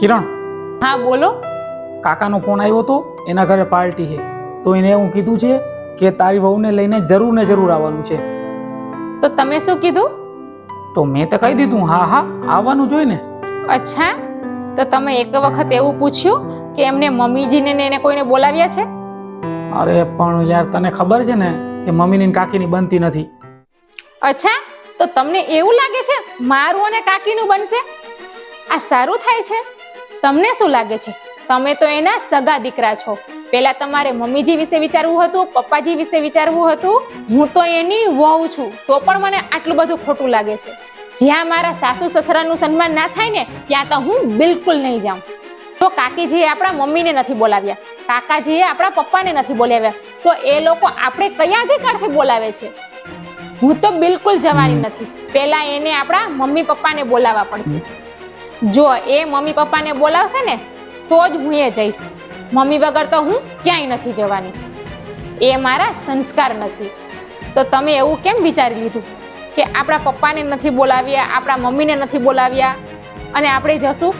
કિરણ. હા બોલો. કાકાનો ફોન આવ્યો તો એના ઘરે પાર્ટી છે. તો એને એવું કીધું છે કે તારી વહુને લઈને જરૂર ને જરૂર આવવાનું છે. તો તમે શું કીધું? તો મેં તો કહી દીધું હા હા આવવાનું જોઈએ ને. અચ્છા. તો તમે એક વખત એવું પૂછ્યું કે એમને મમ્મીજીને ને એને કોઈને બોલાવ્યા છે? અરે પણ યાર તને ખબર છે ને કે મમ્મીની ને કાકીની બનતી નથી. અચ્છા. તો તમને એવું લાગે છે મારું અને કાકીનું બનશે? આ સારું થાય છે? તમને શું લાગે છે? તમે તો એના સગા દીકરા છો. પહેલા તમારે મમ્મીજી વિશે વિચારવું હતું, પપ્પાજી વિશે વિચારવું હતું. હું તો એની વહુ છું, તો પણ મને આટલું બધું ખોટું લાગે છે. જ્યાં મારા સાસુ સસરાનું સન્માન ના થાય ને, ત્યાં તો હું બિલકુલ નહીં જાઉં. તો કાકીજીએ આપણા મમ્મીને નથી બોલાવ્યા. કાકાજીએ આપણા પપ્પાને નથી બોલાવ્યા. તો એ લોકો આપણે કયા અધિકારથી બોલાવે છે? હું તો બિલકુલ જવાની નથી. પહેલા એને આપણા મમ્મી પપ્પાને બોલાવવા પડશે. જો એ મમ્મી પપ્પાને બોલાવશે ને, તો જ હું એ જઈશ. મમ્મી વગર તો હું ક્યાંય નથી જવાની. એ મારા સંસ્કાર નથી. તો તમે એવું કેમ વિચારી લીધું? કે આપણા પપ્પાને નથી બોલાવ્યા, આપણા મમ્મીને નથી બોલાવ્યા, અને આપણે જશું?